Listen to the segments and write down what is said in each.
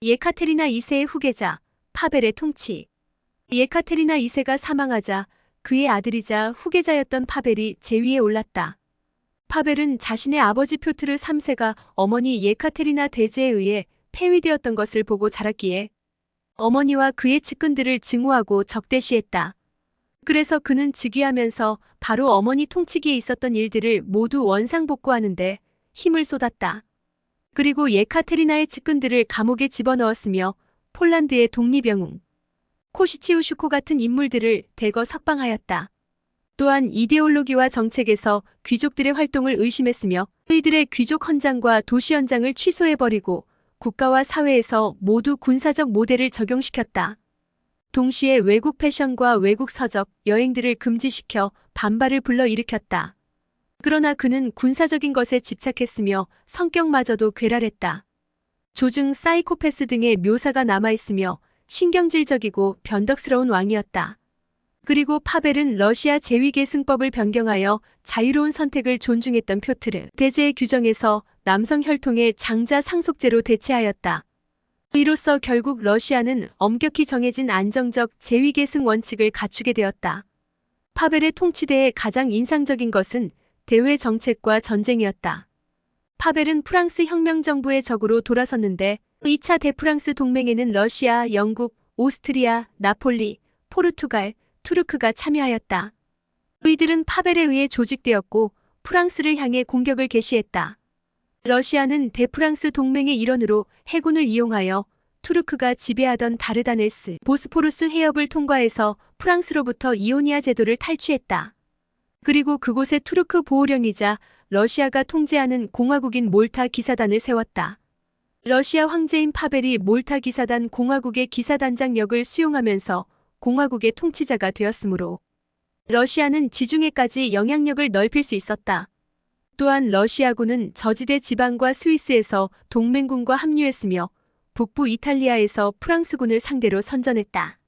예카테리나 2세의 후계자 파벨의 통치. 예카테리나 2세가 사망하자 그의 아들이자 후계자였던 파벨이 제위에 올랐다. 파벨은 자신의 아버지 표트르 3세가 어머니 예카테리나 대제에 의해 폐위되었던 것을 보고 자랐기에 어머니와 그의 측근들을 증오하고 적대시했다. 그래서 그는 즉위하면서 바로 어머니 통치기에 있었던 일들을 모두 원상복구하는데 힘을 쏟았다. 그리고 예카테리나의 측근들을 감옥에 집어넣었으며 폴란드의 독립영웅, 코시치우 슈코 같은 인물들을 대거 석방하였다. 또한 이데올로기와 정책에서 귀족들의 활동을 의심했으며 그이들의 귀족 헌장과 도시 헌장을 취소해버리고 국가와 사회에서 모두 군사적 모델을 적용시켰다. 동시에 외국 패션과 외국 서적, 여행들을 금지시켜 반발을 불러일으켰다. 그러나 그는 군사적인 것에 집착했으며 성격마저도 괴랄했다. 조증 사이코패스 등의 묘사가 남아있으며 신경질적이고 변덕스러운 왕이었다. 그리고 파벨은 러시아 제위계 승법을 변경하여 자유로운 선택을 존중했던 표트르 대제의 규정에서 남성 혈통의 장자 상속제로 대체하였다. 이로써 결국 러시아는 엄격히 정해진 안정적 제위계승 원칙을 갖추게 되었다. 파벨의 통치대의 가장 인상적인 것은 대외 정책과 전쟁이었다. 파벨은 프랑스 혁명 정부의 적으로 돌아섰는데 2차 대프랑스 동맹에는 러시아, 영국, 오스트리아, 나폴리, 포르투갈, 투르크가 참여하였다. 의들은 파벨에 의해 조직되었고 프랑스를 향해 공격을 개시했다. 러시아는 대프랑스 동맹의 일원으로 해군을 이용하여 투르크가 지배하던 다르다넬스, 보스포루스 해협을 통과해서 프랑스로부터 이오니아 제도를 탈취했다. 그리고 그곳에 투르크 보호령이자 러시아가 통제하는 공화국인 몰타 기사단을 세웠다. 러시아 황제인 파벨이 몰타 기사단 공화국의 기사단장 역을 수용하면서 공화국의 통치자가 되었으므로 러시아는 지중해까지 영향력을 넓힐 수 있었다. 또한 러시아군은 저지대 지방과 스위스에서 동맹군과 합류했으며 북부 이탈리아에서 프랑스군을 상대로 선전했다.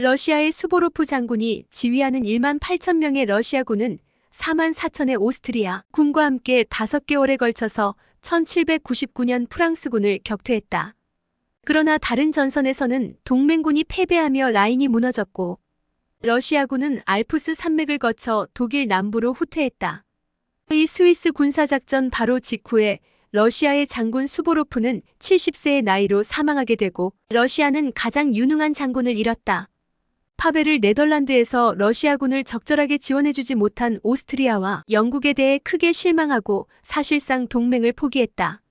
러시아의 수보로프 장군이 지휘하는 1만 8천 명의 러시아군은 4만 4천의 오스트리아 군과 함께 5개월에 걸쳐서 1799년 프랑스군을 격퇴했다. 그러나 다른 전선에서는 동맹군이 패배하며 라인이 무너졌고 러시아군은 알프스 산맥을 거쳐 독일 남부로 후퇴했다. 이 스위스 군사작전 바로 직후에 러시아의 장군 수보로프는 70세의 나이로 사망하게 되고 러시아는 가장 유능한 장군을 잃었다. 파벨을 네덜란드에서 러시아군을 적절하게 지원해주지 못한 오스트리아와 영국에 대해 크게 실망하고 사실상 동맹을 포기했다.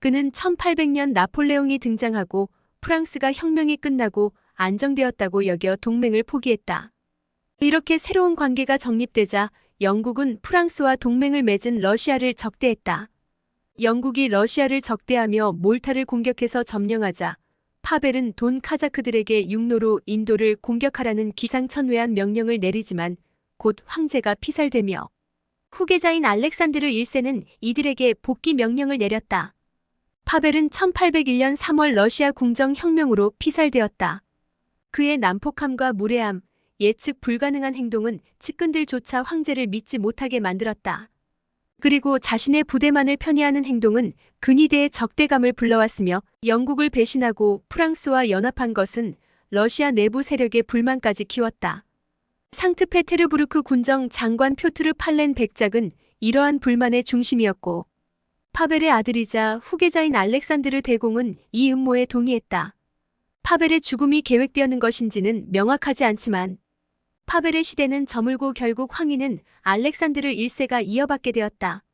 그는 1800년 나폴레옹이 등장하고 프랑스가 혁명이 끝나고 안정되었다고 여겨 동맹을 포기했다. 이렇게 새로운 관계가 정립되자 영국은 프랑스와 동맹을 맺은 러시아를 적대했다. 영국이 러시아를 적대하며 몰타를 공격해서 점령하자 파벨은 돈 카자크들에게 육로로 인도를 공격하라는 기상천외한 명령을 내리지만 곧 황제가 피살되며 후계자인 알렉산드르 1세는 이들에게 복귀 명령을 내렸다. 파벨은 1801년 3월 러시아 궁정 혁명으로 피살되었다. 그의 난폭함과 무례함, 예측 불가능한 행동은 측근들조차 황제를 믿지 못하게 만들었다. 그리고 자신의 부대만을 편애하는 행동은 근위대의 적대감을 불러왔으며 영국을 배신하고 프랑스와 연합한 것은 러시아 내부 세력의 불만까지 키웠다. 상트페테르부르크 군정 장관 표트르 팔렌 백작은 이러한 불만의 중심이었고 파벨의 아들이자 후계자인 알렉산드르 대공은 이 음모에 동의했다. 파벨의 죽음이 계획되었는 것인지는 명확하지 않지만 파벨의 시대는 저물고 결국 황위는 알렉산드르 1세가 이어받게 되었다.